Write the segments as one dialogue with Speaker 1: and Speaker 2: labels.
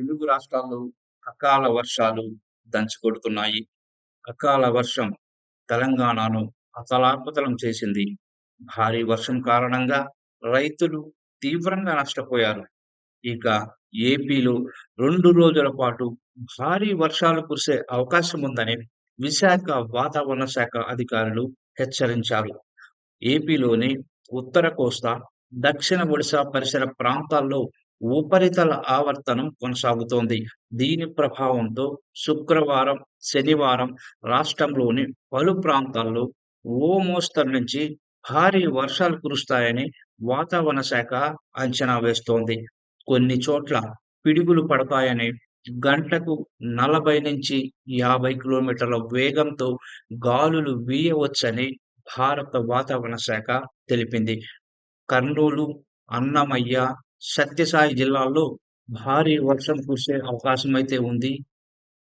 Speaker 1: తెలుగు రాష్ట్రాల్లో అకాల వర్షాలు దంచుకొడుతున్నాయి. అకాల వర్షం తెలంగాణను అతలాకుతలం చేసింది. భారీ వర్షం కారణంగా రైతులు తీవ్రంగా నష్టపోయారు. ఇక ఏపీలో రెండు రోజుల పాటు భారీ వర్షాలు కురిసే అవకాశం ఉందని విశాఖ వాతావరణ శాఖ అధికారులు హెచ్చరించారు. ఏపీలోని ఉత్తర కోస్తా, దక్షిణ ఒడిశా పరిసర ప్రాంతాల్లో ఉపరితల ఆవర్తనం కొనసాగుతోంది. దీని ప్రభావంతో శుక్రవారం, శనివారం రాష్ట్రంలోని పలు ప్రాంతాల్లో ఓ మోస్తరు నుంచి భారీ వర్షాలు కురుస్తాయని వాతావరణ శాఖ అంచనా వేస్తోంది. కొన్ని చోట్ల పిడుగులు పడతాయని, గంటకు 40-50 కిలోమీటర్ల వేగంతో గాలులు వీయవచ్చని భారత వాతావరణ శాఖ తెలిపింది. కర్నూలు, అన్నమయ్య, సత్యసాయి జిల్లాల్లో భారీ వర్షం కురిసే అవకాశం అయితే ఉంది.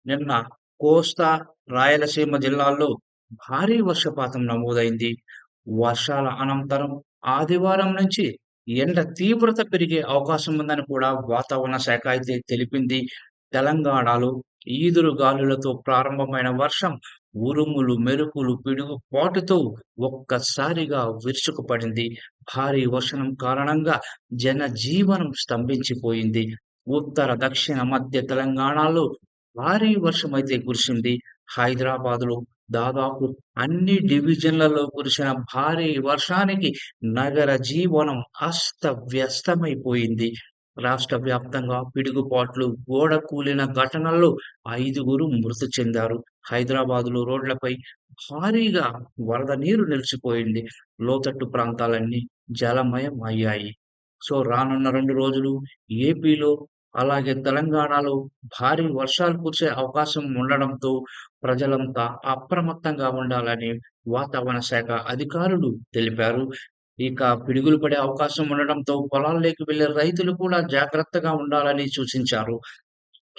Speaker 1: నిన్న కోస్తా, రాయలసీమ జిల్లాల్లో భారీ వర్షపాతం నమోదైంది. వర్షాల అనంతరం ఆదివారం నుంచి ఎండ తీవ్రత పెరిగే అవకాశం ఉందని కూడా వాతావరణ శాఖ అయితే తెలిపింది. తెలంగాణలో ఈదురు గాలులతో ప్రారంభమైన వర్షం ఉరుములు, మెరుపులు, పిడుగుపాటుతో ఒక్కసారిగా విరుచుకుపడింది. భారీ వర్షం కారణంగా జనజీవనం స్తంభించిపోయింది. ఉత్తర, దక్షిణ, మధ్య తెలంగాణలో భారీ వర్షమైతే కురిసింది. హైదరాబాద్‌లో దాదాపు అన్ని డివిజన్లలో కురిసిన భారీ వర్షానికి నగర జీవనం అస్తవ్యస్తమైపోయింది. రాష్ట్ర వ్యాప్తంగా పిడుగుపాట్లు, గోడ కూలిన ఘటనల్లో ఐదుగురు మృతి చెందారు. హైదరాబాదులో రోడ్లపై భారీగా వరద నీరు నిలిచిపోయింది. లోతట్టు ప్రాంతాలన్నీ జలమయం అయ్యాయి. సో, రానున్న రెండు రోజులు ఏపీలో, అలాగే తెలంగాణలో భారీ వర్షాలు కురిసే అవకాశం ఉండడంతో ప్రజలంతా అప్రమత్తంగా ఉండాలని వాతావరణ శాఖ అధికారులు తెలిపారు. ఇక పిడుగులు పడే అవకాశం ఉండడంతో పొలాల్లోకి వెళ్ళే రైతులు కూడా జాగ్రత్తగా ఉండాలని సూచించారు.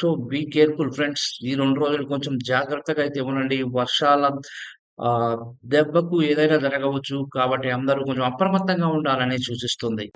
Speaker 1: So, be careful friends. ఈ రెండు రోజులు కొంచెం జాగ్రత్తగా అయితే ఉండండి. వర్షాల దెబ్బకు ఏదైనా జరగవచ్చు. కాబట్టి అందరూ కొంచెం అప్రమత్తంగా ఉండాలని సూచిస్తుంది.